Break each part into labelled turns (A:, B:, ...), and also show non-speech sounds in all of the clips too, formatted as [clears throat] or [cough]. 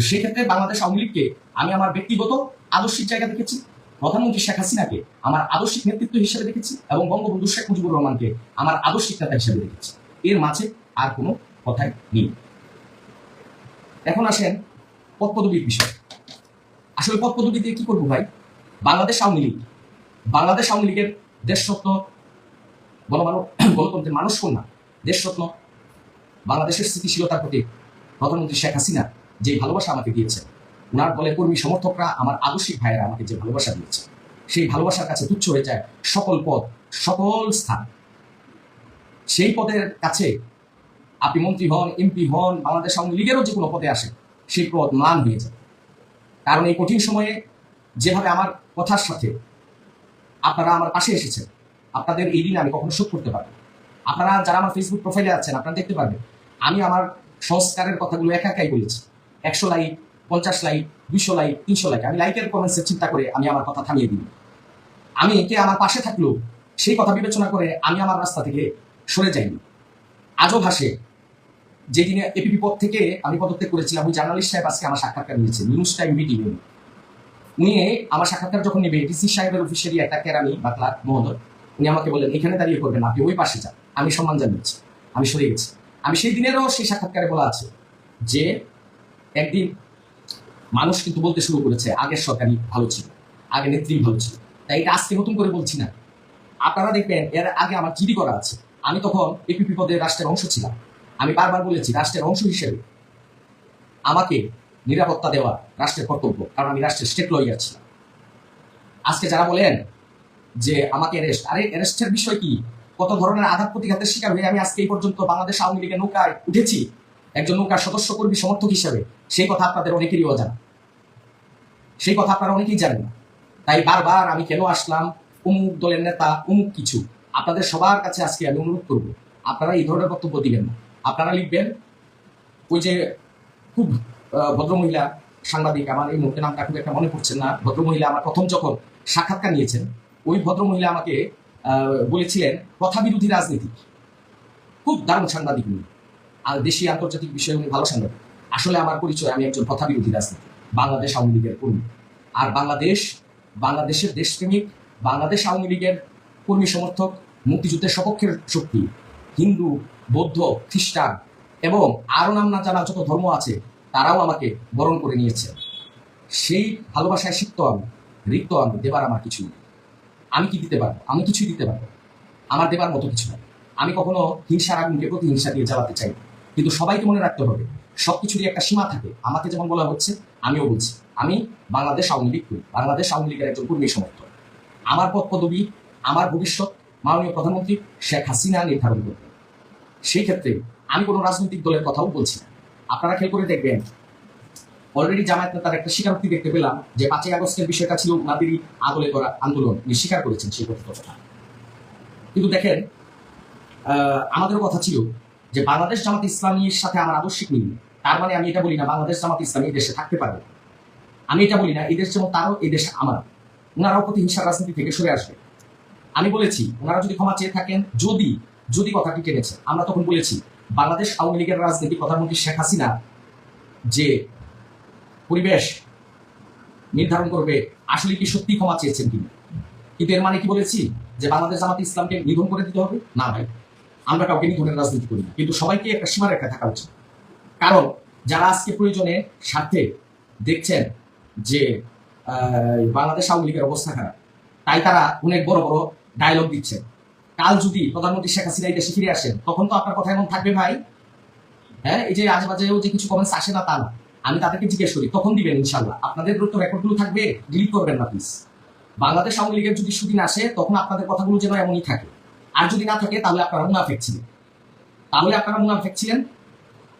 A: সেক্ষেত্রে বাংলাদেশ আওয়ামী লীগকে আমি আমার ব্যক্তিগত আদর্শিক জায়গা দেখেছি। প্রধানমন্ত্রী শেখ হাসিনাকে আমার আদর্শিক নেতৃত্ব হিসেবে দেখেছি এবং বঙ্গবন্ধু শেখ মুজিবুর রহমানকে আমার আদর্শিক নেতা হিসেবে দেখেছি। এর মাঝে আর কোনো কথাই নেই। এখন আসেন পদ পদবীর বিষয়। আসলে পদ পদবী দিয়ে কি করব ভাই? বাংলাদেশ আওয়ামী লীগ। বাংলাদেশ আওয়ামী লীগের দেশরত্ন গণমানব [clears throat] গণতন্ত্রের মানুষ কন্যা দেশরত্ন বাংলাদেশের স্থিতিশীলতার প্রতি প্রধানমন্ত্রী শেখ হাসিনা যে ভালোবাসা আমাকে দিয়েছে ওনার দলের কর্মী সমর্থকরা আমার আদর্শিক ভাইয়েরা আমাকে যে ভালোবাসা দিয়েছে সেই ভালোবাসার কাছে তুচ্ছ হয়ে যায় সকল পদ, সকল স্থান। সেই পদের কাছে আপনি মন্ত্রী হন, এমপি হন, বাংলাদেশ আওয়ামী লীগেরও যে কোনো পদে আসেন, সেই পদ মান হয়ে যায়। কারণ এই কঠিন সময়ে যেভাবে আমার কথার সাথে আপনারা আমার পাশে এসেছেন, আপনাদের এই দিনে আমি কখনো শোধ করতে পারব আপনারা যারা আমার ফেসবুক প্রোফাইলে আছেন, আপনারা দেখতে পারবেন, আমি আমার সংস্কারের কথাগুলো একা একাই বলেছি। একশো লাইক, পঞ্চাশ লাইক, দুইশো লাইক, তিনশো লাইক। আমি লাইকের কমেন্টসের চিন্তা করে আমি আমার কথা থামিয়ে দিই আমি কে আমার পাশে থাকলেও সেই কথা বিবেচনা করে আমি আমার রাস্তা থেকে সরে যাইনি। আজও ভাসে। যেদিনে এপিপি পদ থেকে আমি পদত্যাগ করেছিলাম, ওই জার্নালিস্ট সাহেব আজকে আমার সাক্ষাৎকার নিয়েছে, নিউজ টাইম মিটিং উনি আমার সাক্ষাৎকার যখন নেবে ডিসি সাহেবের অফিসেরই একটা কেরানি বা ক্লার্ক, মহোদয়, উনি আমাকে বললেন, এখানে দাঁড়িয়ে করবেন, আপনি ওই পাশে যান। আমি সম্মান জানিয়েছি আমি সরে গেছি। আমি সেই দিনেরও সেই সাক্ষাৎকারে বলা আছে যে একদিন মানুষ কিন্তু বলতে শুরু করেছে, আগের সরকারই ভালো ছিল, আগে নেত্রী ভালো ছিল। তাই এটা আজকে নতুন করে বলছি না। আপনারা দেখবেন এর আগে আমার জিডি করা আছে। আমি তখন এপিপি পদের রাষ্ট্রের অংশ ছিলাম। আমি বারবার বলেছি, রাষ্ট্রের অংশ হিসেবে আমাকে নিরাপত্তা দেওয়া রাষ্ট্রের কর্তব্য, কারণ আমি রাষ্ট্রের স্টেট লয়ার ছিলাম। আজকে যারা বলেন যে আমাকে অ্যারেস্ট আরে অ্যারেস্টের বিষয় কি? কত ধরনের আঘাত প্রতিঘাতের শিকার হয়ে আমি আজকে এই পর্যন্ত বাংলাদেশ আওয়ামী লীগের নৌকায় উঠেছি। একজন নৌকার সদস্য কর্মী সমর্থক হিসেবে। সেই কথা আপনাদের অনেকেরই অজানা। সেই কথা আপনারা অনেকেই জানেন না। তাই বারবার আমি কেন আসলাম? অমুক দলের নেতা, অমুক কিছু। আপনাদের সবার কাছে আজকে আমি অনুরোধ করব, আপনারা এই ধরনের বক্তব্য দিবেন না। আপনারা লিখবেন, ওই যে খুব ভদ্রমহিলা সাংবাদিক, আমার এই মুহূর্তে নামটা খুব একটা মনে পড়ছেন না। ভদ্রমহিলা আমার প্রথম যখন সাক্ষাৎকার নিয়েছেন, ওই ভদ্রমহিলা আমাকে বলেছিলেন, কথা বিরোধী রাজনীতি। খুব দারুণ সাংবাদিক উনি। আর দেশি আন্তর্জাতিক বিষয়ে উনি ভালো সাংবাদিক। আসলে আমার পরিচয়, আমি একজন কথা বিরোধী রাজনীতি বাংলাদেশ আওয়ামী লীগের কর্মী। আর বাংলাদেশ, বাংলাদেশের দেশপ্রেমিক, বাংলাদেশ আওয়ামী লীগের কর্মী সমর্থক, মুক্তিযুদ্ধের সপক্ষের শক্তি, হিন্দু, বৌদ্ধ, খ্রিস্টান এবং আরও নাম না জানা যত ধর্ম আছে, তারাও আমাকে বরণ করে নিয়েছে। সেই ভালোবাসায় সিক্ত আমি, রিক্ত আমি, দেবার আমার কিছু নেই। আমি কি দিতে পারব? আমি কিছুই দিতে পারব আমার দেবার মতো কিছু নাই। আমি কখনো হিংসার আগুনকে প্রতিহিংসা দিয়ে জ্বালাতে চাই কিন্তু সবাইকে মনে রাখতে হবে সবকিছুরই একটা সীমা থাকে। আমাকে যেমন বলা হচ্ছে, আমিও বলছি। আমি বাংলাদেশ আওয়ামী লীগ করি। বাংলাদেশ আওয়ামী লীগের একজন কর্মী সমর্থক। আমার পদ পদবী আমার ভবিষ্যৎ, মাননীয় প্রধানমন্ত্রী শেখ হাসিনা নির্ধারণ করবেন সেই ক্ষেত্রে আমি কোনো রাজনৈতিক দলের কথাও বলছি না। আপনারা খেয়াল করে দেখবেন অলরেডি জামায়াত নেতার একটা স্বীকারোক্তি দেখতে পেলাম যে পাঁচই আগস্টের বিষয়টা ছিল উনাদেরই আদলে করা আন্দোলন। স্বীকার করেছেন সেই কথিত কথা। কিন্তু দেখেন আমাদেরও কথা ছিল যে বাংলাদেশ জামাত ইসলামীর সাথে আমার আদর্শিক মিল। তার মানে আমি এটা বলি না, বাংলাদেশ জামাত ইসলামী এই দেশে থাকতে পারবে। আমি এটা বলি না, এই দেশ যেমন তারও এই দেশ আমার। ওনারাও প্রতিহিংসার রাজনীতি থেকে সরে আসবে। আমি বলেছি ওনারা যদি ক্ষমা চেয়ে থাকেন, যদি যদি কথাটি টেনেছে, আমরা তখন বলেছি, বাংলাদেশ আওয়ামী লীগের রাজনীতি প্রধানমন্ত্রী শেখ হাসিনা যে পরিবেশ নির্ধারণ করবে, আসলে কি সত্যি ক্ষমা চেয়েছেন কিনা কিন্তু এর মানে কি বলেছি? যে বাংলাদেশ জামাত ইসলামকে নিধন করে দিতে হবে? না ভাই, আমরা কাউকে নিধনের রাজনীতি করি না। কিন্তু সবাইকে একটা সীমারেখা থাকা উচিত। কারণ যারা আজকে প্রয়োজনে স্বার্থে দেখছেন যে বাংলাদেশ আওয়ামী লীগের অবস্থা খারাপ, তাই তারা অনেক বড় বড় ডায়লগ দিচ্ছেন। কাল যদি প্রধানমন্ত্রী শেখ হাসিনা এই দেশে ফিরে আসেন, তখন তো আপনার কথা এমন থাকবে ভাই। হ্যাঁ এই যে আজেবাজেও যে কিছু কমেন্টস আসে না তা না। আমি তাদেরকে জিজ্ঞেস করি, তখন দিবেন ইনশাল্লাহ। আপনাদের তো রেকর্ডগুলো থাকবে ডিলিট করবেন না প্লিজ বাংলাদেশ আওয়ামী লীগের যদি সুদিন আসে, তখন আপনাদের কথাগুলো যেন এমনই থাকে। আর যদি না থাকে, তাহলে আপনারা মুনাফেক ছিলেন। তাহলে আপনারা মুনাফেক ছিলেন।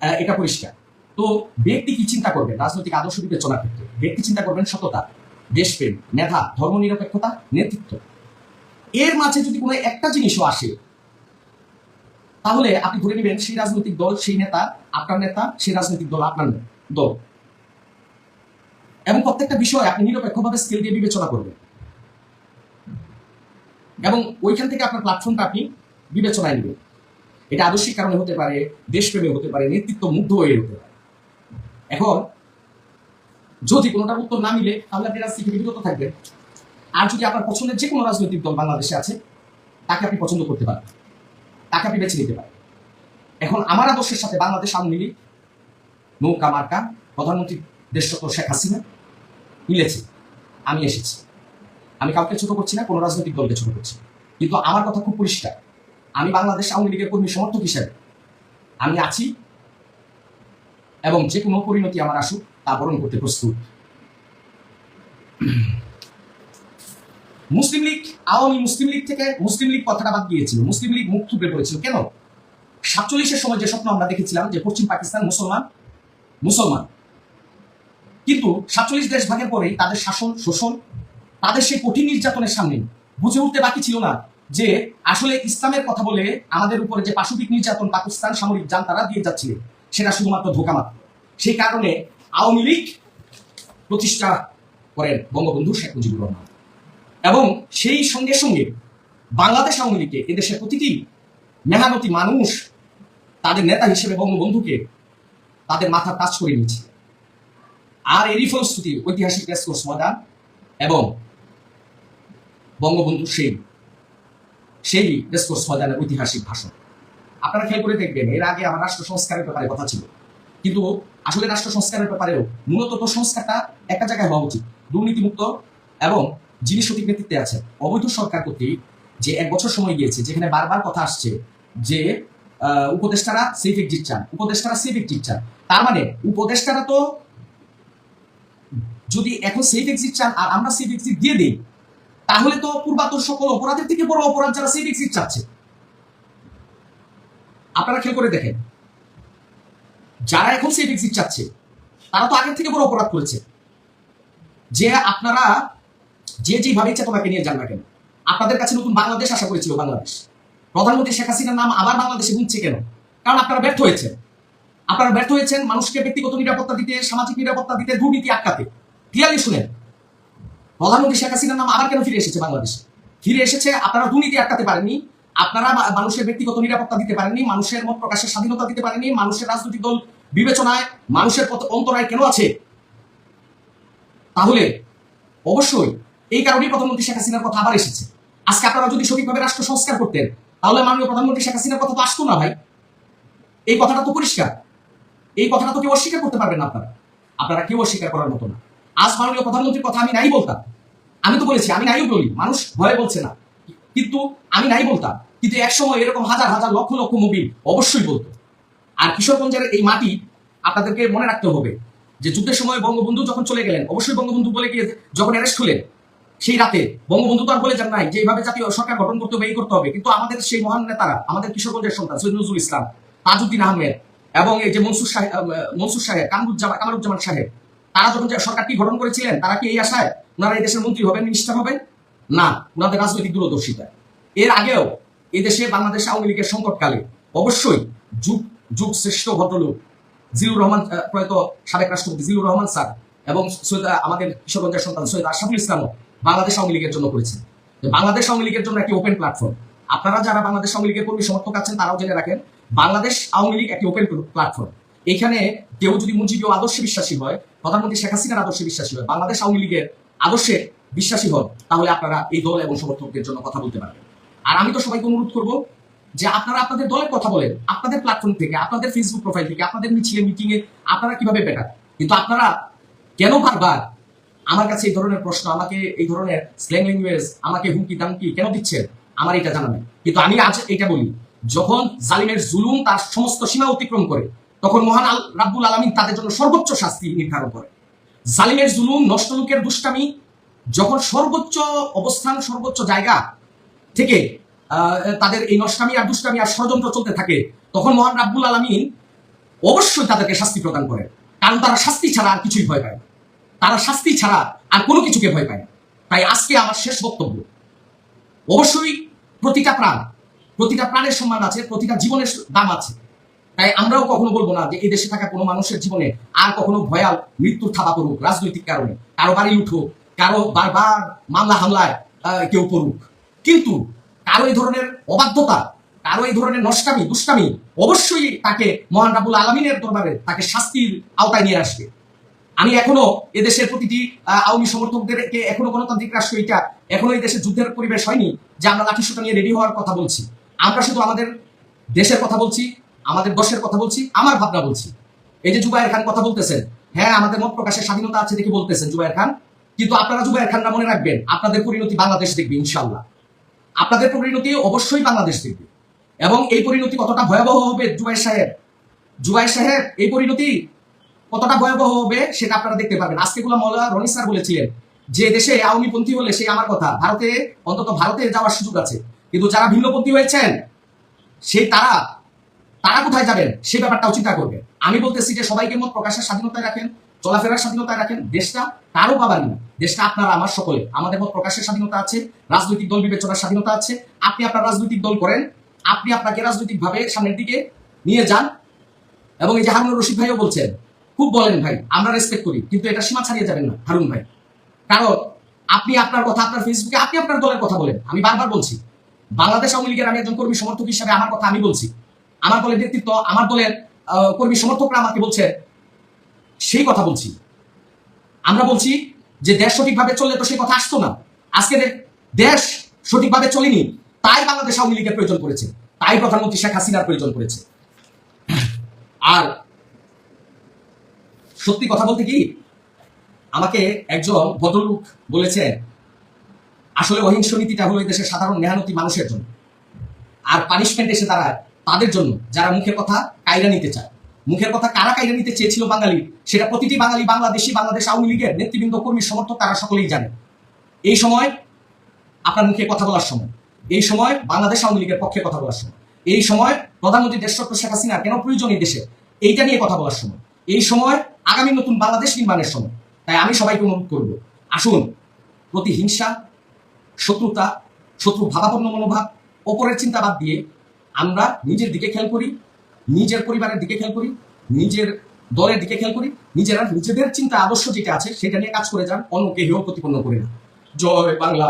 A: এটা পরিষ্কার। তো ব্যক্তি কি চিন্তা করবেন? রাজনৈতিক আদর্শ বিবেচনার ক্ষেত্রে। ব্যক্তি চিন্তা করবেন সততা, দেশপ্রেম, মেধা, ধর্মনিরপেক্ষতা, নেতৃত্ব। এর মাঝে যদি কোনো একটা জিনিসও আসে, তাহলে আপনি ধরে নেবেন সেই রাজনৈতিক দল, সেই নেতা, আপনার নেতা, সেই রাজনৈতিক দল, আপনার দল। এবং প্রত্যেকটা বিষয় আপনি নিরপেক্ষভাবে স্কেল দিয়ে বিবেচনা করবেন। এবং ওইখান থেকে আপনার প্ল্যাটফর্মটা আপনি বিবেচনায় নেবেন। এটা আদর্শিক কারণে হতে পারে, দেশপ্রেমে হতে পারে নেতৃত্ব মুগ্ধ হয়ে হতে পারে। এখন, যদি কোনোটার উত্তর না মিলে, তাহলে আপনি রাজনীতি বিরত থাকবেন। আর যদি আপনার পছন্দের যে কোনো রাজনৈতিক দল বাংলাদেশে আছে, তাকে আপনি পছন্দ করতে পারেন। তাকে আপনি বেছে নিতে পারেন। এখন আমার আদর্শের সাথে বাংলাদেশ আওয়ামী লীগ, নৌকা, মার্কা, প্রধানমন্ত্রী দেশরত্ন শেখ হাসিনা মিলেছে। আমি এসেছি। আমি কাউকে ছোট করছি না, কোনো রাজনৈতিক দলকে ছোট করছি। কিন্তু আমার কথা খুব পরিষ্কার। আমি বাংলাদেশ আওয়ামী লীগের কর্মী সমর্থক হিসেবে। আমি আছি এবং যে কোনো পরিণতি আমার আসুক, তা বরণ করতে প্রস্তুত। মুসলিম লীগ, আওয়ামী মুসলিম লীগ থেকে মুসলিম লীগ কথাটা বাদ গিয়েছিল মুসলিম লীগ মুখ থুবড়ে পড়েছিল। কেন? সাতচল্লিশের সময় যে স্বপ্ন আমরা দেখেছিলাম যে পশ্চিম পাকিস্তান মুসলমান মুসলমান। কিন্তু সাতচল্লিশ দেশ ভাগের পরেই তাদের শাসন, শোষণ, তাদের সেই কঠিন নির্যাতনের সামনে বুঝে উঠতে বাকি ছিল না। যে আসলে ইসলামের কথা বলে আমাদের উপরে যে পাশবিক নির্যাতন পাকিস্তান সামরিক যান তারা দিয়ে যাচ্ছিলেন সেটা শুধুমাত্র ধোকা মাত্র সেই কারণে আওয়ামী লীগ প্রতিষ্ঠা করেন বঙ্গবন্ধু শেখ মুজিবুর রহমান। এবং সেই সঙ্গে সঙ্গে বাংলাদেশ আওয়ামী লীগকে এদেশের প্রতিটি মেহনতি মানুষ তাদের নেতা হিসেবে বঙ্গবন্ধুকে তাদের মাথা কাজ করে নিয়েছে। আর এরই ফলশ্রুতি ঐতিহাসিক রেসকোর্স ময়দান এবং বঙ্গবন্ধু সেই সেই রেসকোর্স ময়দানের ঐতিহাসিক ভাষণ। আপনারা খেয়াল করে দেখবেন, এর আগে আমার রাষ্ট্র সংস্কারের ব্যাপারে কথা ছিল। কিন্তু আসলে রাষ্ট্র সংস্কারের ব্যাপারেও মূলত তো সংস্কারটা একটা জায়গায় হওয়া উচিত। দুর্নীতিমুক্ত এবং যিনি সঠিক নেতৃত্বে আছেন, অবৈধ সরকার কর্তৃক যে এক বছর সময় গিয়েছে, যেখানে বারবার কথা আসছে যে উপদেষ্টারা সেফ এক্সিট চান, উপদেষ্টারা সেফ এক্সিট চান। তার মানে উপদেষ্টারা তো যদি এখন সেফ এক্সিট চান আর আমরা সেফ এক্সিট দিয়ে দিই তাহলে তো পূর্বাতর সকল অপরাধের থেকে বড় অপরাধ যারা সেফ এক্সিট চাচ্ছে। আপনারা খেয়াল করে দেখেন, যারা এখন সেফ এক্সিট চাচ্ছে, তারা তো আগের থেকে বড় অপরাধ করেছে। যে আপনারা যে যেভাবে ইচ্ছা তোমাকে নিয়ে যান না কেন, আপনাদের কাছে নতুন বাংলাদেশ আশা করেছিল বাংলাদেশ। প্রধানমন্ত্রী শেখ হাসিনার নাম আবার বাংলাদেশে গুনছে কেন? কারণ আপনারা ব্যর্থ হয়েছেন। আপনারা ব্যর্থ হয়েছেন মানুষকে ব্যক্তিগত নিরাপত্তা দিতে, সামাজিক নিরাপত্তা দিতে, দুর্নীতি আটকাতে। ক্লিয়ারলি শুনেন প্রধানমন্ত্রী শেখ হাসিনার নাম আবার কেন ফিরে এসেছে বাংলাদেশে? ফিরে এসেছে, আপনারা দুর্নীতি আটকাতে পারেননি, আপনারা মানুষের ব্যক্তিগত নিরাপত্তা দিতে পারেননি, মানুষের মত প্রকাশের স্বাধীনতা দিতে পারেননি, মানুষের রাজনৈতিক দল বিবেচনায় মানুষের অন্তরায় কেন আছে? তাহলে অবশ্যই এই কারণেই প্রধানমন্ত্রী শেখ হাসিনার কথা আবার এসেছে। আজকে আপনারা যদি সঠিকভাবে রাষ্ট্র সংস্কার করতেন, তাহলে মাননীয় প্রধানমন্ত্রী শেখ হাসিনার কথা তো আসতো না ভাই। এই কথাটা তো পরিষ্কার। এই কথাটা তো কেউ অস্বীকার করতে পারবেন না আপনারা। আপনারা কেউ অস্বীকার করার মতো না। আজ মাননীয় প্রধানমন্ত্রীর কথা আমি নাই বলতাম। আমি তো বলেছি, আমি নাই বলি, মানুষ ভয়ে বলছে না। কিন্তু আমি নাই বলতাম, কিন্তু এক সময় এরকম হাজার হাজার লক্ষ লক্ষ মুভি অবশ্যই বলতো। আর কিশোরগঞ্জের এই মাটি আপনাদেরকে মনে রাখতে হবে যে যুদ্ধের সময় বঙ্গবন্ধু যখন চলে গেলেন, অবশ্যই বঙ্গবন্ধু বলে গিয়ে যখন অ্যারেস্ট হলেন, সেই রাতে বঙ্গবন্ধু তো আর বলে যান নাই যে এইভাবে জাতীয় সরকার গঠন করতে হবে, এই করতে হবে। কিন্তু আমাদের সেই মহান নেতারা, আমাদের কিশোরগঞ্জের সন্তান সৈয়দ নজরুল ইসলাম, তাজউদ্দিন আহমেদ এবং এই যে মনসুর সাহেব মনসুর সাহেব কামরুজ্জামান কামারুজ্জামান সাহেব তারা যখন সরকারটি গঠন করেছিলেন, তারা কি এই আশায়? ওনারা এই দেশের মন্ত্রী হবেন মিনিস্টার হবেন? না, ওনাদের রাজনৈতিক দূরদর্শিতা। এর আগেও এদেশে বাংলাদেশ আওয়ামী লীগের সংকটকালে অবশ্যই যুগ যুগ শ্রেষ্ঠ ভদ্রলোক জিলুর রহমান প্রয়াত সাবেক রাষ্ট্রপতি জিলুর রহমান স্যার এবং সৈয়দ আমাদের কিশোরগঞ্জের সন্তান সৈয়দ আশরাফুল ইসলামও বাংলাদেশ আওয়ামী লীগের জন্য করেছেন। বাংলাদেশ আওয়ামী লীগের জন্য একটি ওপেন প্ল্যাটফর্ম আপনারা যারা বাংলাদেশ আওয়ামী লীগের কর্মী সমর্থক আছেন, তারাও জেনে রাখেন, বাংলাদেশ আওয়ামী লীগ একটি ওপেন প্ল্যাটফর্ম এখানে কেউ যদি মুজিবীয় আদর্শে বিশ্বাসী হয়, প্রধানমন্ত্রী শেখ হাসিনার আদর্শে বিশ্বাসী হয়, বাংলাদেশ আওয়ামী লীগের আদর্শে বিশ্বাসী হন, তাহলে আপনারা এই দল এবং সমর্থকদের জন্য কথা বলতে পারবেন। আর আমি তো সবাইকে অনুরোধ করব যে আপনারা আপনাদের দলের কথা বলেন, আপনাদের প্ল্যাটফর্ম থেকে, আপনাদের ফেসবুক প্রোফাইল থেকে, আপনাদের মিছিলে মিটিং এ আপনারা কীভাবে বেটার কিন্তু আপনারা কেন বারবার আমার কাছে এই ধরনের প্রশ্ন, আমাকে এই ধরনের স্ল্যাং ল্যাঙ্গুয়েজ আমাকে হুমকি দামকি কেন দিচ্ছেন? আমার এটা জানা নেই। কিন্তু আমি আজ এটা বলি, যখন জালিমের জুলুম তার সমস্ত সীমা অতিক্রম করে তখন মহান আল রাব্বুল আলমিন তাদের জন্য সর্বোচ্চ শাস্তি নির্ধারণ করে জালিমের জুলুম নষ্ট লোকের দুষ্টামি, যখন সর্বোচ্চ অবস্থান, সর্বোচ্চ জায়গা থেকে তাদের এই নষ্টামি আর দুষ্টামি আর ষড়যন্ত্র চলতে থাকে, তখন মহান রাব্বুল আলমিন অবশ্যই তাদেরকে শাস্তি প্রদান করেন। কারণ তারা শাস্তি ছাড়া আর কিছুই ভয় পায় তারা শাস্তি ছাড়া আর কোনো কিছুকে ভয় পায় তাই আজকে আমার শেষ বক্তব্য। অবশ্যই প্রতিটা প্রাণ, প্রতিটা প্রাণের সম্মান আছে, প্রতিটা জীবনের দাম আছে। তাই আমরাও কখনো বলব না যে এই দেশে থাকা কোনো মানুষের জীবনে আর কখনো ভয়াল মৃত্যুর থাবা পড়ুক, রাজনৈতিক কারণে। কারও বাড়ি উঠুক কারও বারবার মামলা হামলায় কেউ পড়ুক। কিন্তু কারও এই ধরনের অবাধ্যতা, কারও এই ধরনের নষ্টামি, দুষ্টামি অবশ্যই তাকে মহান রাবুল আলমিনের দরবারে তাকে শাস্তির আওতায় নিয়ে আসবে। আমি এখনও এদেশের প্রতিটি আওয়ামী সমর্থকদেরকে এখনও গণতান্ত্রিক রাষ্ট্র এটা এখনও এই দেশে যুদ্ধের পরিবেশ হয়নি যে আমরা লাঠি সোটা নিয়ে রেডি হওয়ার কথা বলছি। আমরা শুধু আমাদের দেশের কথা বলছি আমাদের দশের কথা বলছি, আমার ভাবনা বলছি। এই যে জুবাইর খান কথা বলতেছেন হ্যাঁ আমাদের মত প্রকাশের স্বাধীনতা আছে দেখে বলতেছেন জুবাইর খান, কিন্তু আপনারা জুবাইর খানরা মনে রাখবেন, আপনাদের পরিণতি বাংলাদেশ দেখবে ইনশাল্লাহ আপনাদের পরিণতি অবশ্যই বাংলাদেশ দেখবে। এবং এই পরিণতি কতটা ভয়াবহ হবে জুবাইর সাহেব? জুবাইর সাহেব, এই পরিণতি কতটা ভয়াবহ হবে সেটা আপনারা দেখতে পারবেন। আজকে গুলা মৌলা রনি স্যার বলেছিলেন যে দেশে আওয়ামীপন্থী হলে সেই আমার কথা, ভারতে, অন্তত ভারতে যাওয়ার সুযোগ আছে। কিন্তু যারা ভিন্নপন্থী হয়েছেন, সেই তারা তারা কোথায় যাবেন? সে ব্যাপারটাও চিন্তা করবেন আমি বলতেছি যে সবাইকে মত প্রকাশের স্বাধীনতায় রাখেন, চলাফেরার স্বাধীনতায় রাখেন। দেশটা কারও পাবারই না দেশটা আপনারা, আমার সকলে। আমাদের মত প্রকাশের স্বাধীনতা আছে, রাজনৈতিক দল বিবেচনার স্বাধীনতা আছে। আপনি আপনার রাজনৈতিক দল করেন, আপনি আপনাকে রাজনৈতিক ভাবে সামনের দিকে নিয়ে যান। এবং এই যে হারুন রশিদ ভাইও বলছেন, খুব বলেন ভাই, আমরা রেসপেক্ট করি, কিন্তু এটা সীমা ছাড়িয়ে যাবেন না, হারুন ভাই। কারণ আপনি আপনার কথা আপনার ফেসবুকে আপনি আপনার দলের কথা বলেন। আমি বারবার বলছি, বাংলাদেশ আওয়ামী লীগের আমি একজন কর্মী সমর্থক হিসাবে আমার কথা আমি বলছি। আমার দলের নেতৃত্ব, আমার দলের কর্মী সমর্থকরা আমাকে বলছে, সেই কথা বলছি। আমরা বলছি যে দেশ সঠিকভাবে চললে তো সেই কথা আসতো না। আজকে দেশ সঠিকভাবে চলেনি, তাই বাংলাদেশ আওয়ামী লীগের প্রয়োজন করেছে তাই প্রধানমন্ত্রী শেখ হাসিনার প্রয়োজন করেছে আর সত্যি কথা বলতে কি, আমাকে একজন ভদ্রলোক বলেছেন আসলে অহিংস নীতিটা হলো দেশের সাধারণ মেহনতি মানুষের জন্য। আর পানিশমেন্ট এসে দাঁড়ায়। তাদের জন্য যারা মুখের কথা কায়রা নিতে চায়। মুখের কথা কারা কায়রা নিতে চেয়েছিল বাঙালি? সেটা প্রতিটি বাঙালি, বাংলাদেশি, বাংলাদেশ আওয়ামী লীগের নেতৃবৃন্দ, কর্মী, সমর্থক তারা সকলেই জানে। এই সময় আপনার মুখে কথা বলার সময়। এই সময় বাংলাদেশ আওয়ামী লীগের পক্ষে কথা বলার সময়। এই সময় প্রধানমন্ত্রী দেশরত্ন শেখ হাসিনা কেন প্রয়োজন এই দেশে? এইটা নিয়ে কথা বলার সময়। এই সময় আগামী নতুন বাংলাদেশ নির্মাণের সময়। তাই আমি সবাইকে অনুরোধ করব, আসুন, প্রতিহিংসা, শত্রুতা শত্রু ভাবাপন্ন মনোভাব, ওপরের চিন্তা বাদ দিয়ে আমরা নিজের দিকে খেয়াল করি, নিজের পরিবারের দিকে খেয়াল করি, নিজের দলের দিকে খেয়াল করি, নিজেরা নিজেদের চিন্তা আদর্শ যেটা আছে সেটা নিয়ে কাজ করে যান অন্যকে হেয় প্রতিপন্ন করে না। জয় বাংলা,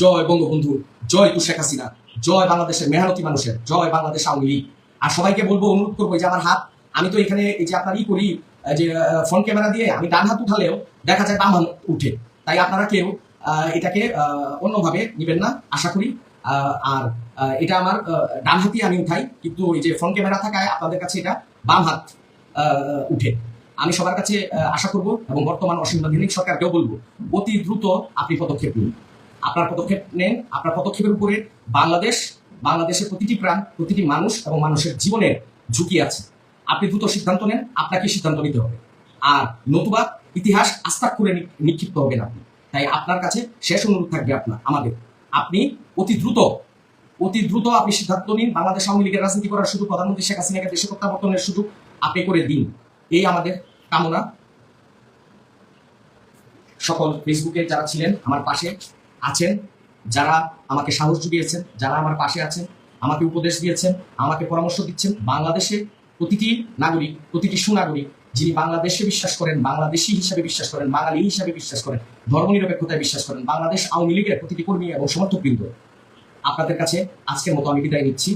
A: জয় বঙ্গবন্ধু, জয় তু শেখ হাসিনা, জয় বাংলাদেশের মেহনতি মানুষের, জয় বাংলাদেশ আওয়ামী লীগ। আর সবাইকে বলব, অনুরোধ করব যে আমার হাত, আমি তো এখানে এই যে আপনার ই করি যে ফোন ক্যামেরা দিয়ে আমি ডান হাত উঠালেও দেখা যায় বাম হাত উঠে। তাই আপনারা কেউ এটাকে অন্যভাবে নেবেন না, আশা করি আর এটা আমার ডান হাতি আমি উঠাই, কিন্তু ওই যে ফ্রন্ট ক্যামেরা থাকায় আপনাদের কাছে এটা বাম হাত উঠে। আমি সবার কাছে আশা করব এবং বর্তমান অসাংবিধানিক সরকারকেও বলব, অতি দ্রুত আপনি পদক্ষেপ নিন। আপনার পদক্ষেপ নেন, আপনার পদক্ষেপের উপরে বাংলাদেশ, বাংলাদেশের প্রতিটি প্রাণ, প্রতিটি মানুষ এবং মানুষের জীবনের ঝুঁকি আছে। আপনি দ্রুত সিদ্ধান্ত নেন আপনাকে সিদ্ধান্ত নিতে হবে। আর নতুবা ইতিহাস আস্থা করে নিক্ষিপ্ত হবেন আপনি। তাই আপনার কাছে শেষ অনুরোধ থাকবে আপনার, আমাদের। আপনি অতি দ্রুত অতি দ্রুত আপনি সিদ্ধান্ত নিন, বাংলাদেশ আওয়ামী লীগের রাজনীতি করার সুযোগ, প্রধানমন্ত্রী শেখ হাসিনাকে দেশে প্রত্যাবর্তনের সুযোগ আপনি করে দিন। এই আমাদের কামনা। সকল ফেসবুকে যারা ছিলেন, আমার পাশে আছেন, যারা আমাকে সাহস জুগিয়েছেন, যারা আমার পাশে আছেন, আমাকে উপদেশ দিয়েছেন, আমাকে পরামর্শ দিচ্ছেন বাংলাদেশে প্রতিটি নাগরিক, প্রতিটি সুনাগরিক যিনি বাংলাদেশে বিশ্বাস করেন, বাংলাদেশি হিসাবে বিশ্বাস করেন, বাঙালি হিসাবে বিশ্বাস করেন, ধর্মনিরপেক্ষতায় বিশ্বাস করেন, বাংলাদেশ আওয়ামী লীগের প্রতিটি কর্মী এবং সমর্থকবৃন্দ। আপনাদের কাছে আজকের মতো আমি বিদায় নিচ্ছি।